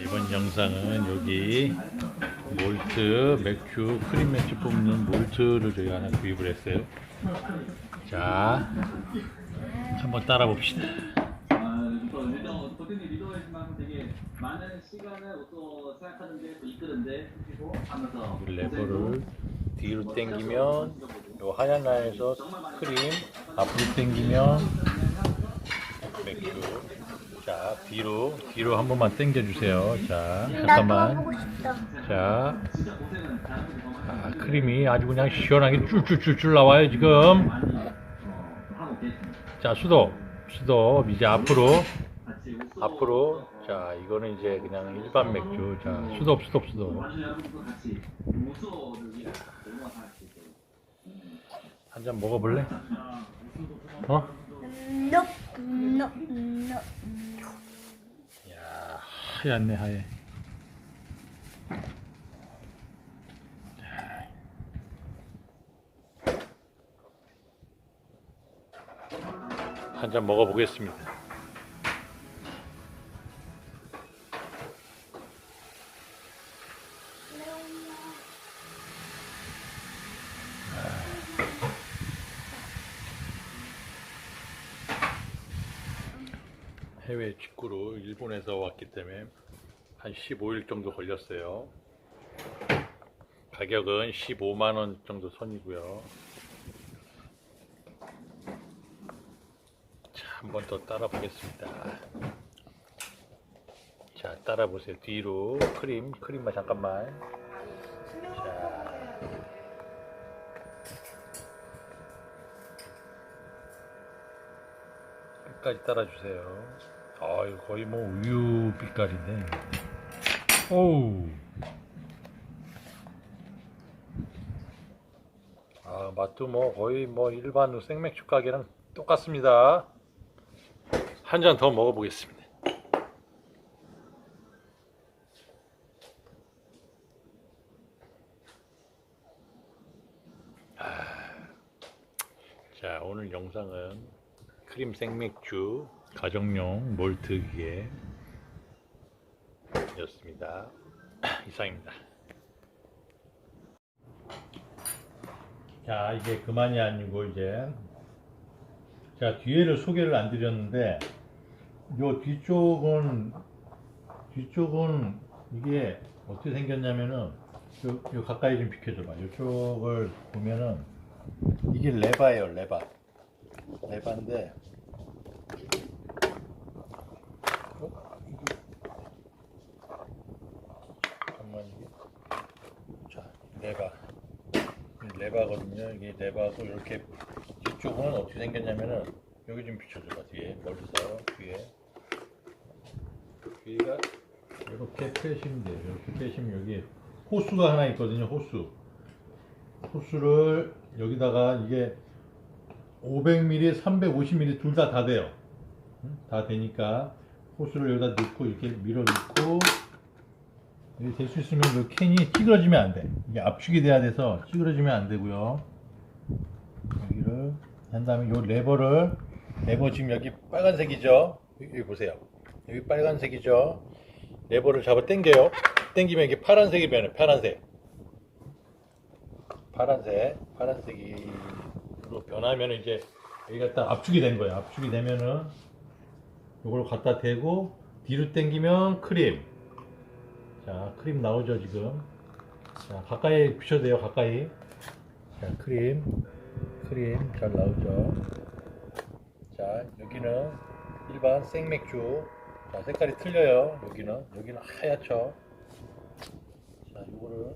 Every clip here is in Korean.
이번 영상은 여기 몰트, 맥주, 크림 맥주 뽑는 몰트를 저희 하나 구입을 했어요. 자, 한번 따라 봅시다. 아, 레버를 뒤로 당기면 요 하얀 라인에서 크림, 앞으로 당기면 맥주. 자, 뒤로 뒤로 한 번만 당겨 주세요. 자, 잠깐만. 나도 하고 싶다. 자, 아, 크림이 아주 그냥 시원하게 쫄쫄쫄쫄 나와요 지금. 자, 수도, 수도 이제 앞으로. 앞으로. 자, 이거는 이제 그냥 일반 맥주. 자, 수도, 수도, 수도. 한 잔 먹어볼래? 어? 음, 너, 음, 하얗네 하얘. 한잔 먹어보겠습니다. 해외 직구로 일본에서 왔기 때문에 한 15일 정도 걸렸어요. 가격은 15만 원 정도 선이고요. 자, 한번 더 따라 보겠습니다. 자, 따라 보세요. 뒤로 크림, 크림만 잠깐만. 끝까지 따라주세요. 아, 이거 거의 뭐 우유 빛깔인데. 오우. 아, 맛도 뭐 거의 뭐 일반 생맥주 가게랑 똑같습니다. 한 잔 더 먹어보겠습니다. 아, 자, 오늘 영상은 크림 생맥주 가정용 몰트기에 였습니다. 이상입니다. 자 이제 그만이 아니고 이제 자 뒤에를 소개를 안 드렸는데 요 뒤쪽은 뒤쪽은 이게 어떻게 생겼냐면은 요, 요 가까이 좀 비켜줘봐. 이쪽을 보면은 이게 레바예요 레바. 레바인데 어? 이게 자 레바. 이 레바거든요. 이게 레바고 이렇게 뒤쪽은 어떻게 생겼냐면은 여기 좀 비춰줘봐 뒤에. 멀리서 뒤에. 뒤가 이렇게 빼시면 돼요. 이렇게 빼시면 여기 호수가 하나 있거든요 호수. 호수를 여기다가 이게 500ml, 350ml 둘 다다 돼요. 응? 다 되니까 호스를 여기다 넣고 이렇게 밀어 넣고 이게 될 수 있으면 그 캔이 찌그러지면 안 돼. 이게 압축이 돼야 돼서 찌그러지면 안 되고요. 여기를 한 다음에 요 레버를 레버 지금 여기 빨간색이죠. 여기 보세요. 여기 빨간색이죠. 레버를 잡아 당겨요. 당기면 이게 파란색이 변해. 파란색. 파란색. 파란색으 로 변하면 이제 여기가 딱 압축이 된 거예요. 압축이 되면은 이걸 갖다 대고 뒤로 당기면 크림. 자, 크림 나오죠, 지금. 자, 가까이 비춰도 돼요, 가까이. 자, 크림. 크림 잘 나오죠. 자, 여기는 일반 생맥주. 자, 색깔이 틀려요. 여기는. 여기는 하얗죠. 자, 이거를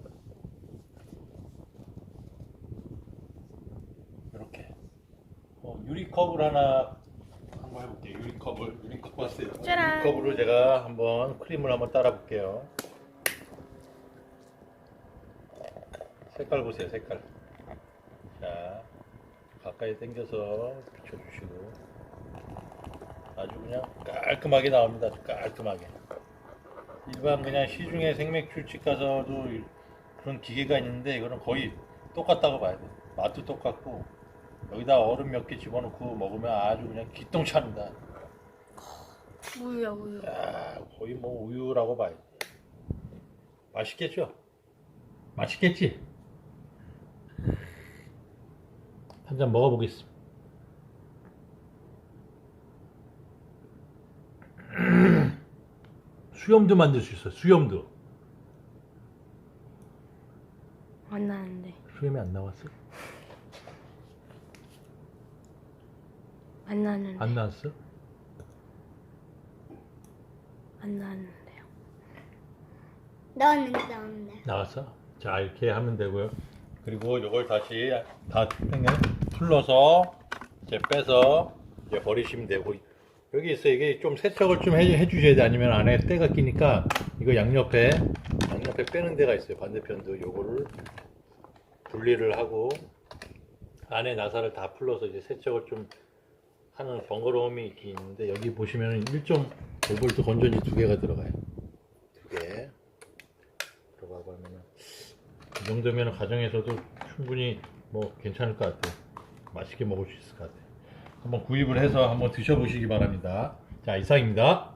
이렇게. 어, 유리컵을 하나 한번 해볼게요. 유리컵을 유리컵 봤어요. 짜란. 유리컵으로 제가 한번 크림을 한번 따라 볼게요. 색깔 보세요. 색깔. 자 가까이 당겨서 비춰주시고 아주 그냥 깔끔하게 나옵니다. 아주 깔끔하게. 일반 그냥 시중에 생맥주집 가서도 이- 그런 기계가 있는데 이거는 거의 똑같다고 봐야 돼. 맛도 똑같고 여기다 얼음 몇 개 집어넣고 먹으면 아주 그냥 기똥차입니다. 우유야, 우유. 야, 거의 뭐 우유라고 봐야 돼. 맛있겠죠? 맛있겠지? 한 잔 먹어보겠습니다. 수염도 만들 수 있어요. 수염도. 안 나는데. 수염이 안 나왔어? 안 나는데. 안 나왔어? 안 나는데요. 나왔는데 나왔는데. 나왔어? 자 이렇게 하면 되고요. 그리고 이걸 다시 다 풀러서 이제 빼서 이제 버리시면 되고 여기 있어 이게 좀 세척을 좀 해, 해주셔야 돼 아니면 안에 때가 끼니까 이거 양옆에 양옆에 빼는 데가 있어요 반대편도 요거를 분리를 하고 안에 나사를 다 풀러서 이제 세척을 좀 하는 번거로움이 있는데 여기 보시면 1.5V 건전지 두 개가 들어가요 두 개 들어가 보면은 이 정도면 가정에서도 충분히 뭐 괜찮을 것 같아요. 맛있게 먹을 수 있을 것 같아요. 한번 구입을 해서 한번 드셔보시기 바랍니다. 자 이상입니다.